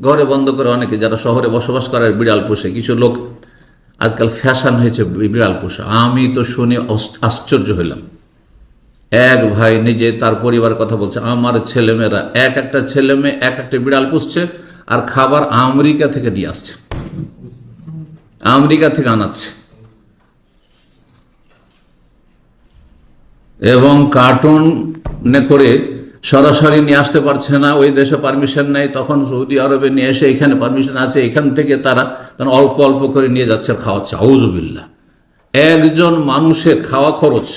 ঘরে বন্ধ করে অনেকে, যারা শহরে বসবাস করে বিড়াল পোষে, কিছু লোক আজকাল ফ্যাশন হয়েছে বিড়াল পোষা। আমি তো শুনে আশ্চর্য হইলাম। এক ভাই নিজে তার পরিবার কথা বলছে, আমার ছেলেমেয়েরা, এক একটা ছেলে মেয়ে এক একটা বিড়াল পুষছে আর খাবার আমেরিকা থেকে নিয়ে আসছে। আমেরিকা থেকে আনাচ্ছে। এবং কার্টুনে করে সরাসরি নিয়ে আসতে পারছে না, ওই দেশে পারমিশন নেই, তখন সৌদি আরবে নিয়ে এসে এখানে পারমিশন আছে, এখান থেকে তারা অল্প অল্প করে নিয়ে যাচ্ছে খাওয়াচ্ছে। আউজবিল্লা একজন মানুষের খাওয়া খরচ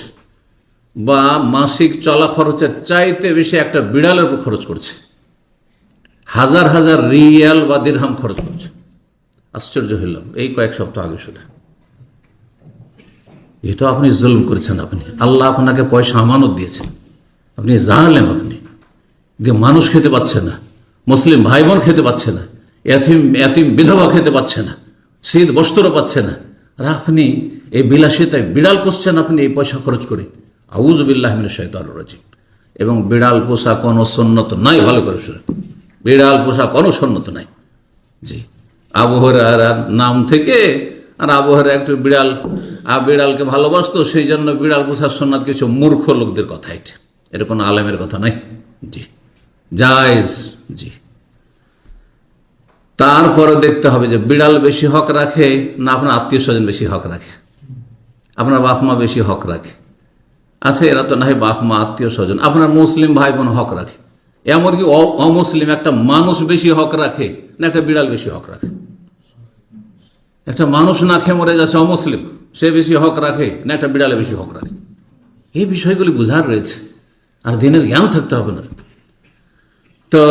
বা মাসিক চলা খরচের চাইতে বেশি একটা বিড়ালের উপর খরচ করছে। হাজার হাজার রিয়াল বা দিরহাম খরচ করছে। আশ্চর্য হইলাম এই কয়েক সপ্তাহ আগে শুনে। এটা আপনি জুলম করেছেন আপনি। আল্লাহ আপনাকে পয়সা আমানত দিয়েছেন। আপনি জানালেন আপনি। যে মানুষ খেতে পাচ্ছে না, মুসলিম ভাই বোন খেতে পাচ্ছে না, এতিম এতিম বিধবা খেতে পাচ্ছে না, শীত বস্ত্র পাচ্ছে না, আর আপনি এই বিলাসিতায় বিড়াল পুষছেন আপনি এই পয়সা খরচ করে। আউজবিল্লাহ রাজিম। এবং বিড়াল পোষা কোনো সন্ন্যত নাই, ভালো করে শুনে বিড়াল পোষা কোনো সন্ন্যত নাই। জি। আবহাওয়ার নাম থেকে, আর আবহাওয়ার একটু বিড়াল আর বিড়ালকে ভালোবাসতো, সেই জন্য বিড়াল পোষার সন্ন্যাত কিছু মূর্খ লোকদের কথা এটা। এটা কোনো আলেমের কথা নাই জি। জায়েজ। জি। তারপরে দেখতে হবে যে বিড়াল বেশি হক রাখে না আপনার আত্মীয় স্বজন বেশি হক রাখে। আপনার বাপ মা বেশি হক রাখে। আচ্ছা এরা তো না বাপ মা আত্মীয় স্বজন আপনার মুসলিম ভাই বোন হক রাখে। এমনকি অমুসলিম একটা মানুষ বেশি হক রাখে না একটা বিড়াল বেশি হক রাখে। একটা মানুষ না খেয়ে মরে যাচ্ছে অমুসলিম, সে বেশি হক রাখে না একটা বিড়ালে বেশি হক রাখে। এই বিষয়গুলি বোঝার রয়েছে। আর দিনের জ্ঞান থাকতে হবে না তো